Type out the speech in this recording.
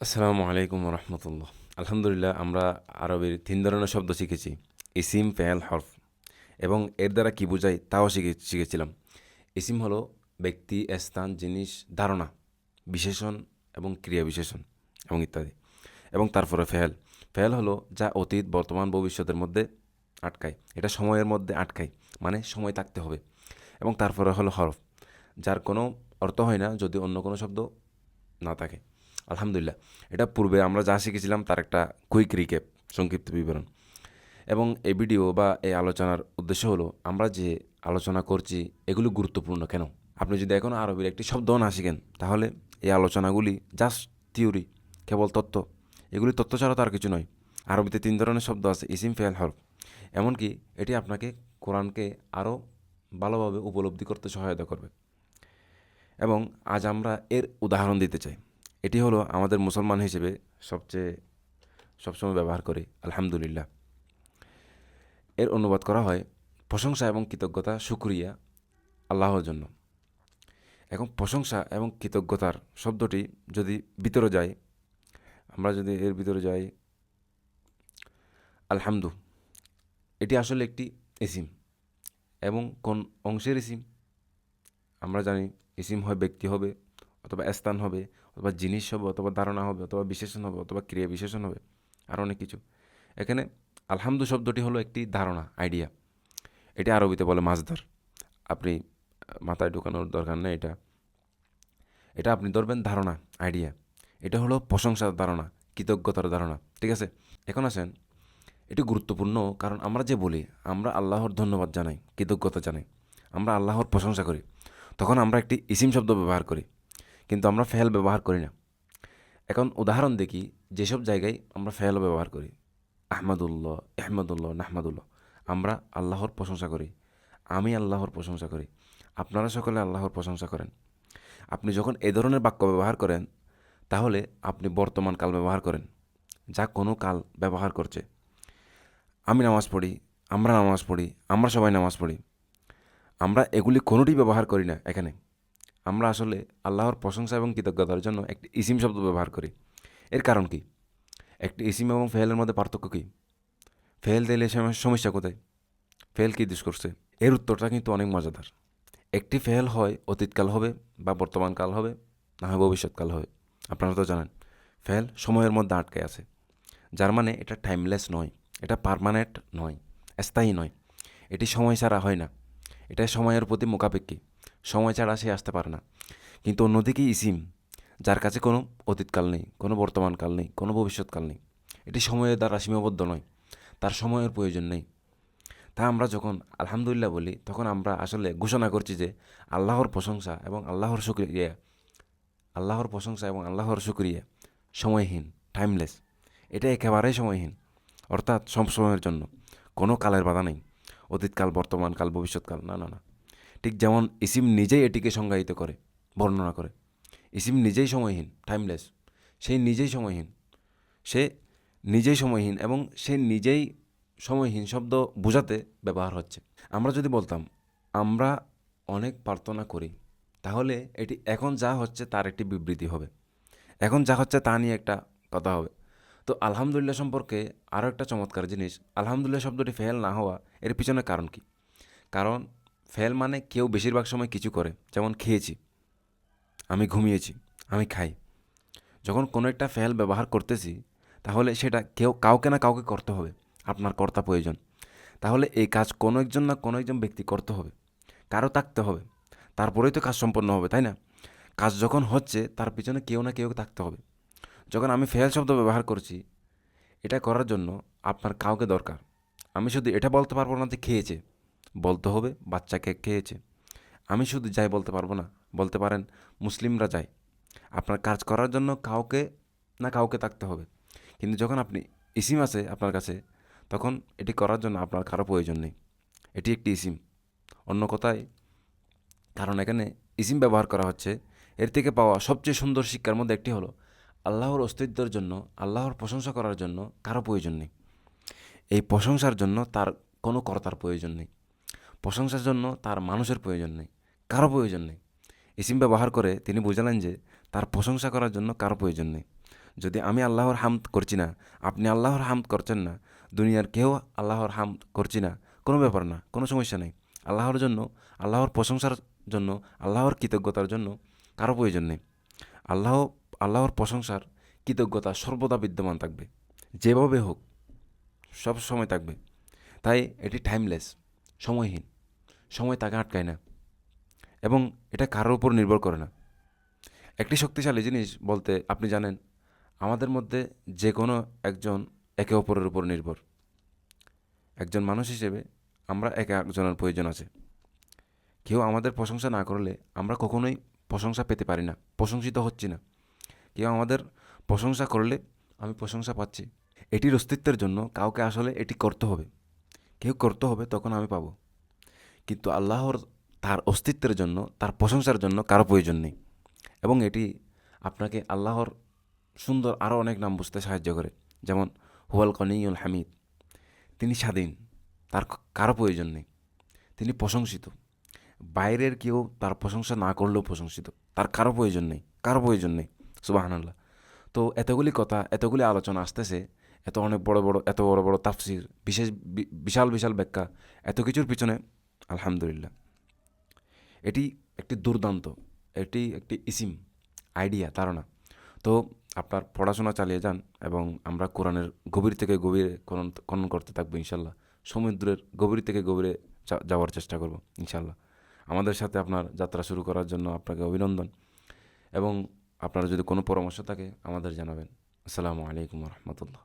আসসালামু আলাইকুম রহমতুল্লাহ আলহামদুলিল্লাহ, আমরা আরবের তিন ধরনের শব্দ শিখেছি, ইসিম, ফেল, হরফ। এবং এর দ্বারা কী বোঝায় তাও শিখে শিখেছিলাম। ইসিম হলো ব্যক্তি, স্থান, জিনিস, ধারণা, বিশেষণ এবং ক্রিয়া বিশেষণ এবং ইত্যাদি। এবং তারপরে ফেল। ফেয়াল হলো যা অতীত, বর্তমান, ভবিষ্যতের মধ্যে আটকায়। এটা সময়ের মধ্যে আটকায় মানে সময় থাকতে হবে। এবং তারপরে হলো হরফ, যার কোনো অর্থ হয় না যদি অন্য কোনো শব্দ না থাকে। আলহামদুলিল্লাহ। এটা পূর্বে আমরা যা শিখেছিলাম তার একটা কুইক রিক্যাপ সংক্ষিপ্ত বিবরণ। এবং এই ভিডিও বা এই আলোচনার উদ্দেশ্য হলো, আমরা যে আলোচনা করছি, এগুলো গুরুত্বপূর্ণ কেন? আপনি যদি এখনও আরবির একটি শব্দও না শিখেন, তাহলে এই আলোচনাগুলি জাস্ট থিওরি কেবল তত্ত্ব। এগুলি তত্ত্ব ছাড়া তো আর কিছু নয়। আরবিতে তিন ধরনের শব্দ আছে, ইসিম, ফেল, হরফ। এমনকি এটি আপনাকে কোরআনকে আরও ভালোভাবে উপলব্ধি করতে সহায়তা করবে। এবং আজ আমরা এর উদাহরণ দিতে চাই। এটি হলো আমাদের মুসলমান হিসেবে সবচেয়ে, সবসময় ব্যবহার করি, আলহামদুলিল্লাহ। এর অনুবাদ করা হয়, প্রশংসা এবং কৃতজ্ঞতা সুক্রিয়া আল্লাহর জন্য। এখন প্রশংসা এবং কৃতজ্ঞতার শব্দটি যদি ভিতরে যায়, আমরা যদি এর ভিতরে যাই, আলহামদু, এটি আসলে একটি এসিম এবং কোন অংশের এসিম আমরা জানি এসিম হয় ব্যক্তি হবে অথবা স্থান হবে অথবা জিনিস হবে, অথবা ধারণা হবে, অথবা বিশেষণ হবে, অথবা ক্রিয়া বিশেষণ হবে, আর অনেক কিছু। এখানে আলহামদু শব্দটি হলো একটি ধারণা আইডিয়া এটি আরবিতে বলে মাছদার। আপনি, মাথায় ঢোকানোর দরকার নেই এটা। এটা আপনি ধরবেন ধারণা আইডিয়া এটা হলো প্রশংসার ধারণা, কৃতজ্ঞতার ধারণা, ঠিক আছে? এখন আসেন, এটি গুরুত্বপূর্ণ কারণ আমরা যে বলি, আমরা আল্লাহর ধন্যবাদ জানাই, কৃতজ্ঞতা জানাই, আমরা আল্লাহর প্রশংসা করি। তখন আমরা একটি ইসিম শব্দ ব্যবহার করি। কিন্তু আমরা ফেল ব্যবহার করি না। এখন উদাহরণ দেখি, যেসব জায়গায় আমরা ফেল ব্যবহার করি, আহমদুল্লাহ আহমদুল্লাহ নাহমাদুল্লাহ, আমরা আল্লাহর প্রশংসা করি, আমি আল্লাহর প্রশংসা করি, আপনারা সকলে আল্লাহর প্রশংসা করেন। আপনি যখন এ ধরনের বাক্য ব্যবহার করেন, তাহলে আপনি বর্তমান কাল ব্যবহার করেন, যা কোনো কাল ব্যবহার করছে। আমি নামাজ পড়ি, আমরা নামাজ পড়ি, আমরা সবাই নামাজ পড়ি, আমরা এগুলি কোনোটি ব্যবহার করি না এখানে। আমরা আসলে আল্লাহর প্রশংসা এবং কৃতজ্ঞতার জন্য একটি ইসিম শব্দ ব্যবহার করি। এর কারণ কি? একটি ইসিম এবং ফেলের মধ্যে পার্থক্য কী? ফেল দিলে সম- সমস্যা কোথায়? ফেল কী দুষ করছে? এর উত্তরটা কিন্তু অনেক মজাদার। একটি ফেল হয়, অতীতকাল হবে বা বর্তমানকাল হবে, না হয় ভবিষ্যৎকাল হবে। আপনারা তো জানেন ফেল সময়ের মধ্যে আটকে আছে। যার মানে এটা টাইমলেস নয়, এটা পারমানেন্ট নয়, স্থায়ী নয়। এটি সময় ছাড়া হয় না। এটা সময়ের প্রতি মোকাপেক্ষী সময় ছাড়া সে আসতে পারে না। কিন্তু অন্যদিকে ইসিম, যার কাছে কোনো অতীতকাল নেই, কোনো বর্তমানকাল নেই, কোনো ভবিষ্যৎকাল নেই, এটি সময়ের দ্বারা সীমাবদ্ধ নয়, তার সময়ের প্রয়োজন নেই। তা আমরা যখন আলহামদুলিল্লাহ বলি, তখন আমরা আসলে ঘোষণা করছি যে আল্লাহর প্রশংসা এবং আল্লাহর শুক্রিয়া, আল্লাহর প্রশংসা এবং আল্লাহর শুক্রিয়া সময়হীন টাইমলেস এটা একেবারেই সময়হীন, অর্থাৎ সব সময়ের জন্য, কোনো কালের বাধা নেই, অতীতকাল, বর্তমানকাল, ভবিষ্যৎকাল, না না না। ঠিক যেমন ইসিম নিজেই এটিকে সংজ্ঞায়িত করে, বর্ণনা করে। ইসিম নিজেই সময়হীন টাইমলেস সে নিজেই সময়হীন। সে নিজেই সময়হীন এবং সে নিজেই সময়হীন শব্দ বোঝাতে ব্যবহার হচ্ছে। আমরা যদি বলতাম, আমরা অনেক প্রার্থনা করি তাহলে এটি এখন যা হচ্ছে তার একটি বিবৃতি হবে। এখন যা হচ্ছে তা নিয়ে একটা কথা হবে। তো আলহামদুলিল্লাহ সম্পর্কে আরও একটা চমৎকার জিনিস, আলহামদুলিল্লাহ শব্দটি ফেল না হওয়া এর পিছনে কারণ কি? কারণ ফেল মানে কেউ বেশিরভাগ সময় কিছু করে, যেমন খেয়েছি। আমি ঘুমিয়েছি, আমি খাই। যখন কোনো একটা ফেল ব্যবহার করতেছি, তাহলে সেটা কেউ কাউকে না কাউকে করতে হবে, আপনার কর্তা প্রয়োজন। তাহলে এই কাজ কোনো একজন না কোনো একজন ব্যক্তি করতে হবে, কারও থাকতে হবে, তারপরেই তো কাজ সম্পন্ন হবে, তাই না? কাজ যখন হচ্ছে, তার পিছনে কেউ না কেউ থাকতে হবে। যখন আমি ফেল শব্দ ব্যবহার করছি, এটা করার জন্য আপনার কাউকে দরকার। আমি শুধু এটা বলতে পারব না যে খেয়েছে। বলতে হবে, বাচ্চাকে খেয়েছে। আমি শুধু যাই বলতে পারব না, বলতে পারেন মুসলিমরা যায়। আপনার কাজ করার জন্য কাউকে না কাউকে থাকতে হবে। কিন্তু যখন আপনি ইসিম আছে আপনার কাছে, তখন এটি করার জন্য আপনার কারও প্রয়োজন নেই। এটি একটি ইসিম। অন্য কথায়, কারণ এখানে ইসিম ব্যবহার করা হচ্ছে, এর থেকে পাওয়া সবচেয়ে সুন্দর শিক্ষার মধ্যে একটি হলো, আল্লাহর অস্তিত্বের জন্য, আল্লাহর প্রশংসা করার জন্য কারও প্রয়োজন নেই। এই প্রশংসার জন্য তার কোনো কর্তার প্রয়োজন নেই। প্রশংসার জন্য তার মানুষের প্রয়োজন নেই, কারও প্রয়োজন নেই। ইসিম ব্যবহার করে তিনি বুঝালেন যে তার প্রশংসা করার জন্য কারও প্রয়োজন নেই। যদি আমি আল্লাহর হামদ করছি না, আপনি আল্লাহর হামদ করছেন না, দুনিয়ার কেউ আল্লাহর হামদ করছি না, কোনো ব্যাপার না, কোনো সমস্যা নেই। আল্লাহর জন্য, আল্লাহর প্রশংসার জন্য, আল্লাহর কৃতজ্ঞতার জন্য কারও প্রয়োজন নেই। আল্লাহ, আল্লাহর প্রশংসার কৃতজ্ঞতা সর্বদা বিদ্যমান থাকবে, যেভাবে হোক, সব সময় থাকবে। তাই এটি টাইমলেস সময়হীন। সময় তাকে আটকায় না এবং এটা কারোর উপর নির্ভর করে না। একটি শক্তিশালী জিনিস বলতে আপনি জানেন, আমাদের মধ্যে যে কোনো একজন একে অপরের উপর নির্ভর। একজন মানুষ হিসেবে আমরা একে একজনের প্রয়োজন আছে। কেউ আমাদের প্রশংসা না করলে আমরা কখনোই প্রশংসা পেতে পারি না, প্রশংসিত হচ্ছি না। কেউ আমাদের প্রশংসা করলে আমি প্রশংসা পাচ্ছি। এটির অস্তিত্বের জন্য কাউকে আসলে এটি করতে হবে। কেউ করতে হবে, তখন আমি পাবো। কিন্তু আল্লাহর তার অস্তিত্বের জন্য, তার প্রশংসার জন্য কারও প্রয়োজন নেই। এবং এটি আপনাকে আল্লাহর সুন্দর আরও অনেক নাম বুঝতে সাহায্য করে। যেমন, হুয়াল কনিউল হামিদ। তিনি স্বাধীন, তার কারও প্রয়োজন নেই। তিনি প্রশংসিত। বাইরের কেউ তার প্রশংসা না করলেও প্রশংসিত। তার কারও প্রয়োজন নেই, কারও প্রয়োজন নেই। সুবাহানাল্লাহ। তো এতগুলি কথা, এতগুলি আলোচনা আসতেছে। এত অনেক বড় বড়, এত বড় বড় তাফসির, বিশেষ বিশাল বিশাল ব্যাখ্যা, এত কিছুর পিছনে আলহামদুলিল্লাহ। এটি একটি দুর্দান্ত, এটি একটি ইসিম, আইডিয়া ধারণা তো আপনার পড়াশোনা চালিয়ে যান এবং আমরা কোরআনের গভীর থেকে গভীরে খনন খনন করতে থাকব ইনশাল্লাহ। সমুদ্রের গভীর থেকে গভীরে যাওয়ার চেষ্টা করব ইনশাল্লাহ। আমাদের সাথে আপনার যাত্রা শুরু করার জন্য আপনাকে অভিনন্দন এবং আপনার যদি কোনো পরামর্শ থাকে আমাদের জানাবেন। আসসালামু আলাইকুম রহমতুল্লাহ।